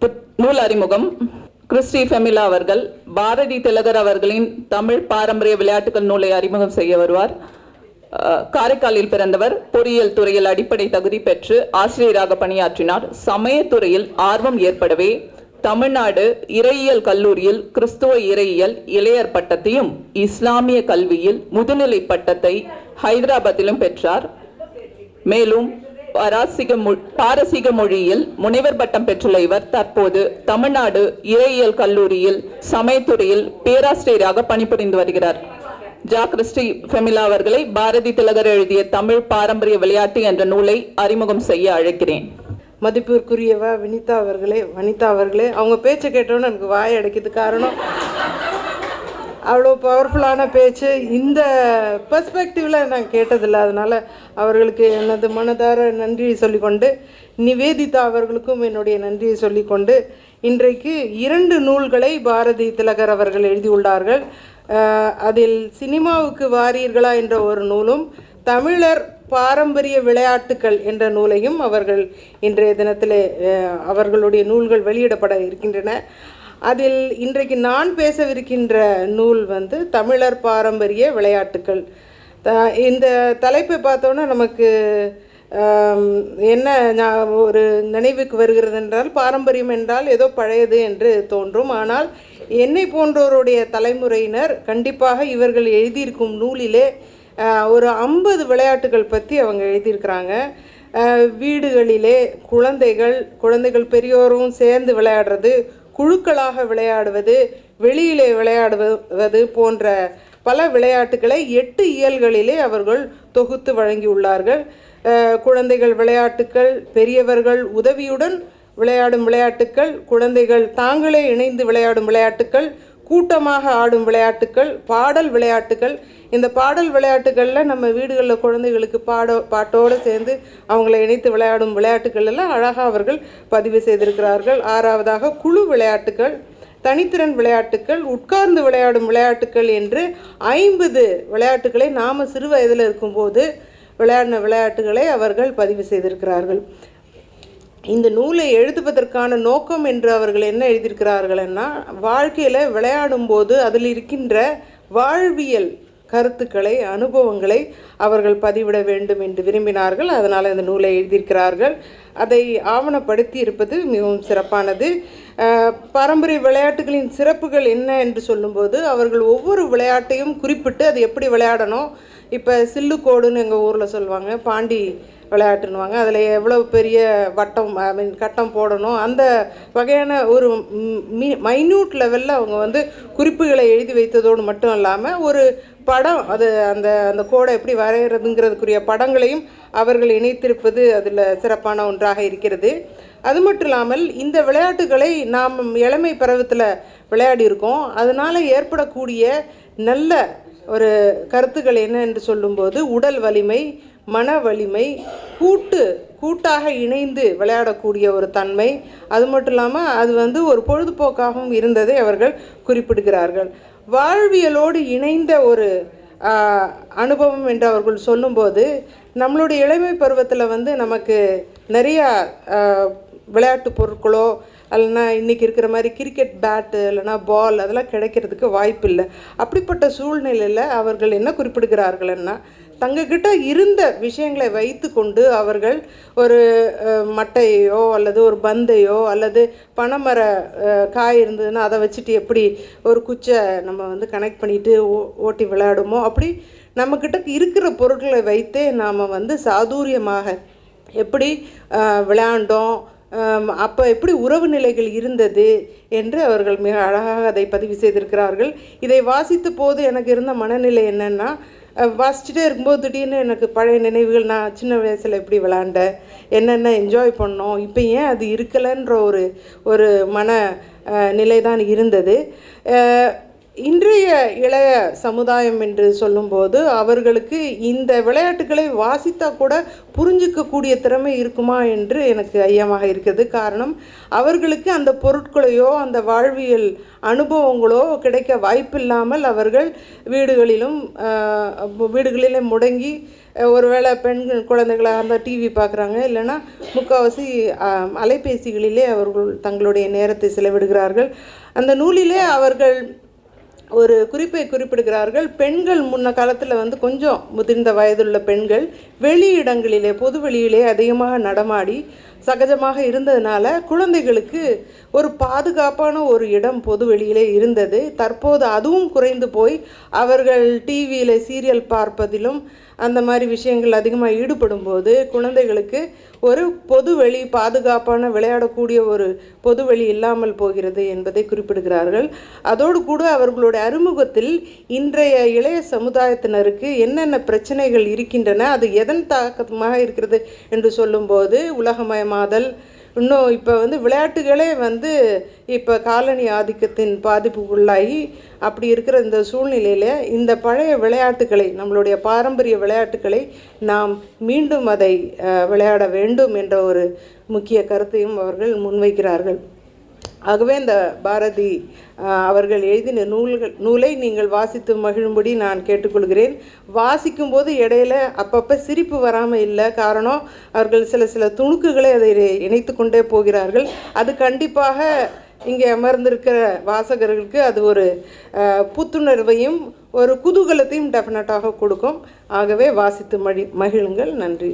புத்- நூல் அறிமுகம். கிறிஸ்டி ஃபெமிலா அவர்கள் பாரதி திலகர் அவர்களின் தமிழ் பாரம்பரிய விளையாட்டுகள் நூலை அறிமுகம் செய்ய வருவார். காரைக்காலில் பிறந்தவர் பொறியியல் துறையில் அடிப்படை தகுதி பெற்று ஆசிரியராக பணியாற்றினார். சமயத்துறையில் ஆர்வம் ஏற்படவே தமிழ்நாடு இறையியல் கல்லூரியில் கிறிஸ்துவ இறையியல் இளையர் பட்டத்தையும் இஸ்லாமிய கல்வியில் முதுநிலை பட்டத்தை ஹைதராபாத்திலும் பெற்றார். மேலும் பாரசீக மொ- பாரசீக மொழியில் முனைவர் பட்டம் பெற்றுள்ள இவர் தற்போது தமிழ்நாடு இறையியல் கல்லூரியில் சமயத்துறையில் பேராசிரியராக பணிபுரிந்து வருகிறார். ஜா. கிறிஸ்டி. ஃபெமிலா அவர்களை பாரதி திலகர் எழுதிய தமிழ் பாரம்பரிய விளையாட்டு என்ற நூலை அறிமுகம் செய்ய அழைக்கிறேன். மதிப்பிற்குரியவ வினிதா அவர்களே வனிதா அவர்களே அவங்க பேச்சை கேட்டோன்னு எனக்கு வாய் அடைக்குது காரணம். அவ்வளோ பவர்ஃபுல்லான பேச்சு. இந்த பெர்ஸ்பெக்டிவில் நான் கேட்டதில்லை. அதனால் அவர்களுக்கு எனது மனதார நன்றியை சொல்லிக்கொண்டு நிவேதிதா அவர்களுக்கும் என்னுடைய நன்றியை சொல்லிக்கொண்டு இன்றைக்கு இரண்டு நூல்களை பாரதி திலகர் அவர்கள் எழுதியுள்ளார்கள். அதில் சினிமாவுக்கு வாரீர்களா என்ற ஒரு நூலும் தமிழர் பாரம்பரிய விளையாட்டுக்கள் என்ற நூலையும் அவர்கள் இன்றைய தினத்திலே அவர்களுடைய நூல்கள் வெளியிடப்பட இருக்கின்றன. அதில் இன்றைக்கு நான் பேசவிருக்கின்ற நூல் வந்து தமிழர் பாரம்பரிய விளையாட்டுக்கள். த- இந்த தலைப்பை பார்த்தோன்னா நமக்கு என்ன ஒரு நினைவுக்கு வருகிறது என்றால் பாரம்பரியம் என்றால் ஏதோ பழையது என்று தோன்றும். ஆனால் என்னை போன்றோருடைய தலைமுறையினர் கண்டிப்பாக இவர்கள் எழுதியிருக்கும் நூலிலே ஒரு ஐம்பது விளையாட்டுகள் பற்றி அவங்க எழுதியிருக்கிறாங்க. வீடுகளிலே குழந்தைகள் குழந்தைகள் பெரியோரும் சேர்ந்து விளையாடுறது குழுக்களாக விளையாடுவது வெளியிலே விளையாடுவது போன்ற பல விளையாட்டுகளை எட்டு இயல்களிலே அவர்கள் தொகுத்து வழங்கியுள்ளார்கள். குழந்தைகள் விளையாட்டுக்கள் பெரியவர்கள் உதவியுடன் விளையாடும் விளையாட்டுக்கள் குழந்தைகள் தாங்களே இணைந்து விளையாடும் விளையாட்டுக்கள் கூட்டமாக ஆடும் விளையாட்டுக்கள் பாடல் விளையாட்டுகள் இந்த பாடல் விளையாட்டுகளில் நம்ம வீடுகளில் குழந்தைகளுக்கு பாட பாட்டோடு சேர்ந்து அவங்கள இணைத்து விளையாடும் விளையாட்டுகள் எல்லாம் அழகாக அவர்கள் பதிவு செய்திருக்கிறார்கள். ஆறாவதாக குழு விளையாட்டுகள் தனித்திறன் விளையாட்டுக்கள் உட்கார்ந்து விளையாடும் விளையாட்டுகள் என்று ஐம்பது விளையாட்டுகளை நாம் சிறு வயதில் இருக்கும்போது விளையாடின விளையாட்டுகளை அவர்கள் பதிவு செய்திருக்கிறார்கள். இந்த நூலை எழுதுவதற்கான நோக்கம் என்று அவர்கள் என்ன எழுதியிருக்கிறார்கள்னா வாழ்க்கையில் விளையாடும்போது அதில் இருக்கின்ற வாழ்வியல் கருத்துக்களை அனுபவங்களை அவர்கள் பதிவிட வேண்டும் என்று விரும்பினார்கள். அதனால் இந்த நூலை எழுதியிருக்கிறார்கள். அதை ஆவணப்படுத்தி இருப்பது மிகவும் சிறப்பானது. பாரம்பரிய விளையாட்டுகளின் சிறப்புகள் என்ன என்று சொல்லும்போது அவர்கள் ஒவ்வொரு விளையாட்டையும் குறிப்பிட்டு அது எப்படி விளையாடணும் இப்போ சில்லுக்கோடுன்னு எங்கள் ஊரில் சொல்லுவாங்க பாண்டி விளையாட்டுன்னுவாங்க. அதில் எவ்வளோ பெரிய வட்டம் ஐ மீன் கட்டம் போடணும். அந்த வகையான ஒரு மைன்யூட் லெவலில் அவங்க வந்து குறிப்புகளை எழுதி வைத்ததோடு மட்டும் இல்லாமல் ஒரு படம் அது அந்த அந்த கோடை எப்படி வரைகிறதுங்கிறதுக்குரிய படங்களையும் அவர்கள் இணைத்திருப்பது அதில் சிறப்பான ஒன்றாக இருக்கிறது. அது மட்டும் இல்லாமல் இந்த விளையாட்டுகளை நாம் இளமை பருவத்தில் விளையாடி இருக்கோம். அதனால் ஏற்படக்கூடிய நல்ல ஒரு கருத்துக்கள் என்ன என்று சொல்லும்போது உடல் வலிமை மன வலிமை கூட்டு கூட்டாக இணைந்து விளையாடக்கூடிய ஒரு தன்மை. அது மட்டும் இல்லாமல் அது வந்து ஒரு பொழுதுபோக்காகவும் இருந்ததை அவர்கள் குறிப்பிடுகிறார்கள். வாழ்வியலோடு இணைந்த ஒரு அனுபவம் என்று அவர்கள் சொல்லும்போது நம்மளுடைய இளமை பருவத்தில் வந்து நமக்கு நிறையா விளையாட்டு பொருட்களோ இல்லைன்னா இன்றைக்கி இருக்கிற மாதிரி கிரிக்கெட் பேட்டு இல்லைன்னா பால் அதெல்லாம் கிடைக்கிறதுக்கு வாய்ப்பு இல்லை அப்படிப்பட்ட சூழ்நிலையில் அவர்கள் என்ன குறிப்பிடுகிறார்கள்னா தங்கக்கிட்ட இருந்த விஷயங்களை வைத்து கொண்டு அவர்கள் ஒரு மட்டையோ அல்லது ஒரு பந்தையோ அல்லது பனைமர காய் இருந்ததுன்னா அதை வச்சுட்டு எப்படி ஒரு குச்சை நம்ம வந்து கனெக்ட் பண்ணிட்டு ஓ ஓட்டி விளையாடுமோ? அப்படி நம்மக்கிட்ட இருக்கிற பொருட்களை வைத்தே நாம் வந்து சாதுரியமாக எப்படி விளையாண்டோம் அப்போ எப்படி உறவு நிலைகள் இருந்தது என்று அவர்கள் மிக அழகாக அதை பதிவு செய்திருக்கிறார்கள். இதை வாசித்த போது எனக்கு இருந்த மனநிலை என்னென்னா வாசிச்சுட்டே இருக்கும்போது திடீர்னு எனக்கு பழைய நினைவுகள் நான் சின்ன வயசில் எப்படி விளாண்டேன் என்னென்ன என்ஜாய் பண்ணோம் இப்போ ஏன் அது இருக்கலைன்ற ஒரு ஒரு மன நிலை தான் இருந்தது. இன்றைய இளைய சமுதாயம் என்று சொல்லும்போது அவர்களுக்கு இந்த விளையாட்டுகளை வாசித்தா கூட புரிஞ்சிக்கக்கூடிய திறமை இருக்குமா என்று எனக்கு ஐயமாக இருக்கிறது. காரணம் அவர்களுக்கு அந்த பொருட்களையோ அந்த வாழ்வியல் அனுபவங்களோ கிடைக்க வாய்ப்பில்லாமல் அவர்கள் வீடுகளிலும் வீடுகளிலே முடங்கி ஒருவேளை பெண் குழந்தைகளாக இருந்தால் டிவி பார்க்குறாங்க இல்லைன்னா முக்கால்வாசி அலைபேசிகளிலே அவர்கள் தங்களுடைய நேரத்தை செலவிடுகிறார்கள். அந்த நூலிலே அவர்கள் ஒரு குறிப்பை குறிப்பிடுகிறார்கள். பெண்கள் முன்ன காலத்தில் வந்து கொஞ்சம் முதிர்ந்த வயதுள்ள பெண்கள் வெளியிடங்களிலே பொது வெளியிலே அதிகமாக நடமாடி சகஜமாக இருந்ததுனால குழந்தைகளுக்கு ஒரு பாதுகாப்பான ஒரு இடம் பொது வெளியிலே இருந்தது. தற்போது அதுவும் குறைந்து போய் அவர்கள் டிவியில் சீரியல் பார்ப்பதிலும் அந்த மாதிரி விஷயங்கள் அதிகமாக ஈடுபடும் போது குழந்தைகளுக்கு ஒரு பொது வழி பாதுகாப்பான விளையாடக்கூடிய ஒரு பொது வழி இல்லாமல் போகிறது என்பதை குறிப்பிடுகிறார்கள். அதோடு கூட அவர்களுடைய அறிமுகத்தில் இன்றைய இளைய சமுதாயத்தினருக்கு என்னென்ன பிரச்சனைகள் இருக்கின்றன அது எதன் தாக்கமாக இருக்கிறது என்று சொல்லும்போது உலகமயமாதல் இன்னும் இப்போ வந்து விளையாட்டுகளே வந்து இப்போ காலனி ஆதிக்கத்தின் பாதிப்புக்குள்ளாகி அப்படி இருக்கிற இந்த சூழ்நிலையில் இந்த பழைய விளையாட்டுகளை நம்மளுடைய பாரம்பரிய விளையாட்டுகளை நாம் மீண்டும் அதை விளையாட வேண்டும் என்ற ஒரு முக்கிய கருத்தையும் அவர்கள் முன்வைக்கிறார்கள். ஆகவே இந்த பாரதி அவர்கள் எழுதின நூல்கள் நூலை நீங்கள் வாசித்து மகிழும்படி நான் கேட்டுக்கொள்கிறேன். வாசிக்கும்போது இடையில அப்பப்போ சிரிப்பு வராமல் இல்லை. காரணம் அவர்கள் சில சில துணுக்குகளை அதை இணைத்து கொண்டே போகிறார்கள். அது கண்டிப்பாக இங்கே அமர்ந்திருக்கிற வாசகர்களுக்கு அது ஒரு புத்துணர்வையும் ஒரு குதூகலத்தையும் டெஃபினட்டாக கொடுக்கும். ஆகவே வாசித்து மழி மகிழுங்கள். நன்றி.